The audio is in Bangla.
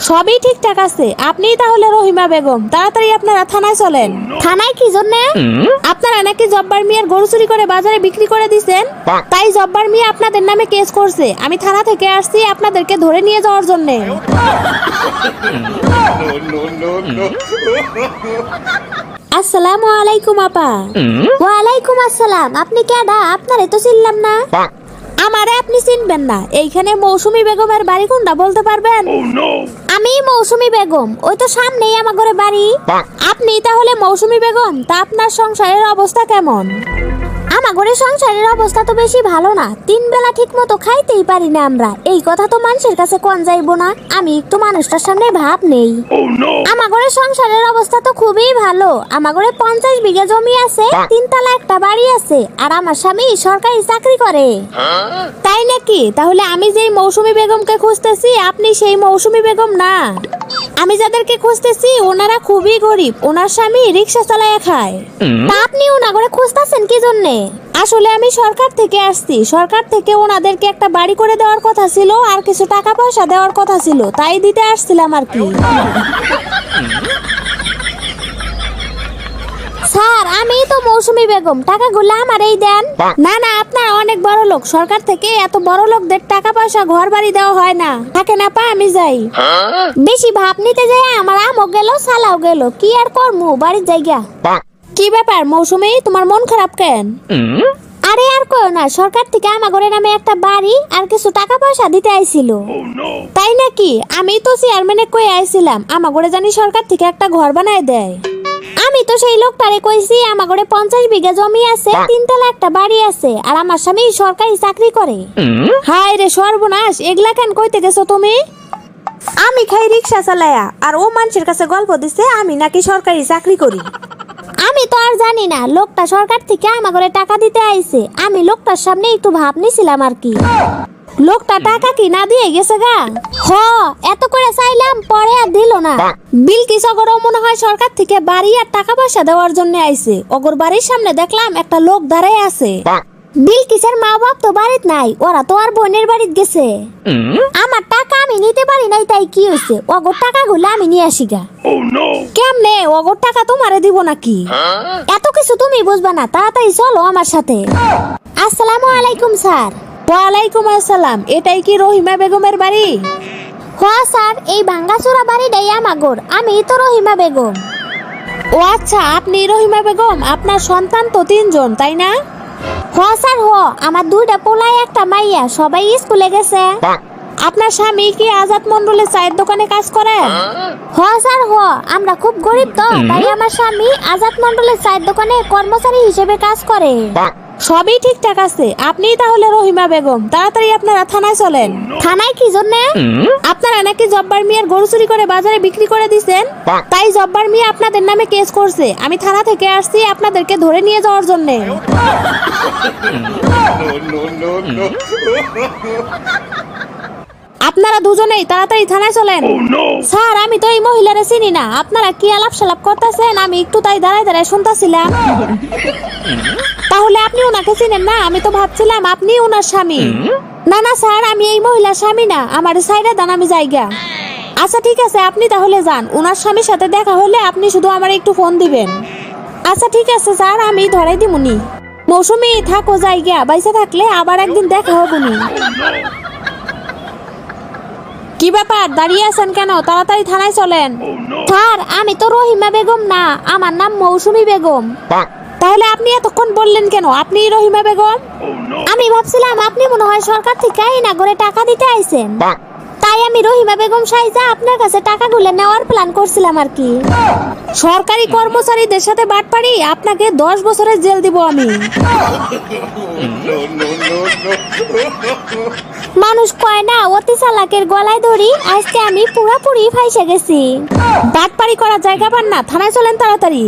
সবই ঠিকঠাক আছে। আপনিই তাহলে রহিমা বেগম তাড়াতাড়ি আপনারা থানায় চলেন। থানায় কি জন্য? আপনারা নাকি জব্বার মিয়ার গরু চুরি করে বাজারে বিক্রি করে দিছেন? তাই জব্বার মিয়া আপনাদের নামে কেস করছে। আমি থানা থেকে আসছি আপনাদেরকে ধরে নিয়ে যাওয়ার জন্য। আসসালামু আলাইকুম আপা। ওয়ালাইকুম আসসালাম। আপনি কেডা? আপনারে তো চিনলাম না। আপনি চিনবেন না। এইখানে মৌসুমী বেগমের বাড়ি কোনটা বলতে পারবেন? আমি মৌসুমী বেগম ওই তো সামনেই আমার ঘরে বাড়ি। আপনি তাহলে মৌসুমী বেগম তা আপনার সংসারের অবস্থা কেমন? আমার ঘরে সংসারের অবস্থা তো বেশি ভালো না। তিন বেলা ঠিক মতো খাইতেই পারি না আমরা। এই কথা তো মানুষের কাছে কোন যাইবো না। আমি একটু মানুষটার সামনে ভাব নেই। আমার ঘরে সংসারের অবস্থা তো খুবই ভালো। আমার ঘরে পঞ্চাশ বিঘা জমি আছে তিনতলা একটা বাড়ি আছে আর আমার স্বামী সরকারি চাকরি করে। তাই নাকি? তাহলে আমি যেই মৌসুমী বেগমকে খুঁজতেছি আপনি সেই মৌসুমী বেগম না। আমি যাদেরকে খুঁজতেছি ওনারা খুবই গরিব। ওনার স্বামী রিক্সা চালায় খায়। তা আপনি ওনা করে খুঁজতেছেন কি জন্যে? আসলে আমি সরকার থেকে আসছি। সরকার থেকে ওনাদেরকে একটা বাড়ি করে দেওয়ার কথা ছিল আর কিছু টাকা পয়সা দেওয়ার কথা ছিল। তাই দিতে আসছিলাম আর কি। তো মৌসুমী বেগম টাকাগুলো আমার এই দেন। না না আপনার অনেক বড় লোক। সরকার থেকে এত বড় লোকদের টাকা পয়সা ঘর বাড়ি দেওয়া হয় না। থাকে না পা আমি যাই। বেশি ভাব নিতে যাই আমার আমও গেল সালাও গেল। কি আর করমু বাড়ির জায়গা? কি ব্যাপার মৌসুমী তোমার মন খারাপ কেন? আরে আর কয়ো না সরকার থেকে আমার ঘরে নামে একটা বাড়ি আর কিছু টাকা পয়সা দিতে আইছিল। তাই নাকি? আমি তো চেয়ারম্যানে কই আইছিলাম আমার ঘরে জানি সরকার থেকে একটা ঘর বানায় দেয়। আমি তো সেই লোকটারে কইছি আমার ঘরে পঞ্চাশ বিঘা জমি আছে তিনতলা একটা বাড়ি আছে আর আমার স্বামী সরকারি চাকরি করে। হায় রে সর্বনাশ এগুলা কেন কইতে গেছো তুমি? আমি খাই রিক্সা চালায়া আর ও মানুষের কাছে গল্প দিছে আমি নাকি সরকারি চাকরি করি। আমি তো আর জানি না লোকটা সরকার থেকে আমার ঘরে টাকা দিতে আইছে আমি লোকটার সামনে একটু ভাব নিছিলাম আর কি। লোকটা টাকা কি না দিয়ে গেছে গা। হ এত করে চাইলাম পরে আর দিল না। বিল কিসগরও মনে হয় সরকার থেকে বাড়ি আর টাকা পয়সা দেওয়ার জন্য আইছে। অগর বাড়ির সামনে দেখলাম একটা লোক দাঁড়ায় আছে। বিল কিসের মা বাপ তো বাড়িত নাই ওরা তো আর বোনের বাড়িত গেছে। আমার টাকা আমি নিতে পারি নাই তাই কি হয়েছে অগর টাকাগুলো আমি নিয়ে আসি গা। কেমনে? অগর টাকা তোমারে দিব নাকি? এত কিছু তুমি বুঝবা না তাড়াতাড়ি চলো আমার সাথে। আসসালামু আলাইকুম স্যার। ওয়ালাইকুম আসসালাম এটাই কি রহিমা বেগমের বাড়ি? হ্যাঁ স্যার এই ভাঙ্গাচোরা বাড়িটাই আমাগর আমি তো রহিমা বেগম। ও আচ্ছা আপনি রহিমা বেগম আপনার সন্তান তো তিনজন তাই না? হ স্যার হ আমার দুইটা পোলাই একটা মাইয়া সবাই স্কুলে গেছে। আপনার স্বামী কি আজাদ মন্ডলের চায়ের দোকানে কাজ করে? হ স্যার হ আমরা খুব গরিব তো তাই আমার স্বামী আজাদ মন্ডলের চায়ের দোকানে কর্মচারী হিসেবে কাজ করে। সবই ঠিকঠাক আছে। আপনি তাহলে রহিমা বেগম তাড়াতাড়ি আপনারা থানায় চলেন। থানায় কি জন্য? আপনারা নাকি জব্বার মিয়ার গরু চুরি করে বাজারে বিক্রি করে দিছেন? তাই জব্বার মিয়া আপনাদের নামে কেস করছে। আমি থানা থেকে আসছি আপনাদেরকে ধরে নিয়ে যাওয়ার জন্য। আপনারা দুজনেই তাড়াতাড়ি থানায় চলেন। স্যার আমি তো এই মহিলারে চিনি না। আপনারা কি আলাপ সালাপ করতেছেন? আমি একটু তাই দাঁড়ায় দাঁড়ায় শুনতেছিলাম। তাহলে আপনি ওনাকে চিনেন না? আমি তো ভাবছিলাম আপনি ওনার স্বামী। না না স্যার আমি এই মহিলার স্বামী না। আমার সাইডে দান আমি জায়গা। আচ্ছা ঠিক আছে আপনি তাহলে যান। ওনার স্বামীর সাথে দেখা হলে আপনি শুধু আমার একটু ফোন দিবেন। আচ্ছা ঠিক আছে স্যার আমি ধরাই দিমুনি। মৌসুমি থাকো জায়গা। বাইসে থাকলে আবার একদিন দেখা হবনি। কি ব্যাপার দাঁড়িয়ে আছেন কেন তাড়াতাড়ি থানায় চলেন স্যার আমি তো রহিমা বেগম না আমার নাম মৌসুমি বেগম তাহলে আপনি এতক্ষণ বললেন কেন আপনি রহিমা বেগম আমি ভাবছিলাম আপনি মনে হয় সরকার থেকে না করে টাকা দিতে আইছেন তাই আমি রহিমা বেগম সাইজা আপনার কাছে টাকা টাকাগুলো নেওয়ার প্ল্যান করছিলাম আর কি সরকারি কর্মচারীদের সাথে বাটপারি আপনাকে দশ বছরের জেল দিব আমি মানুষ কয় না, অতি চালাকের গলায় ধরি, আজকে আমি পুরাপুরি ফাইসে গেছি। বাটপারি করা জায়গা পান না, থানায় চলেন তাড়াতাড়ি।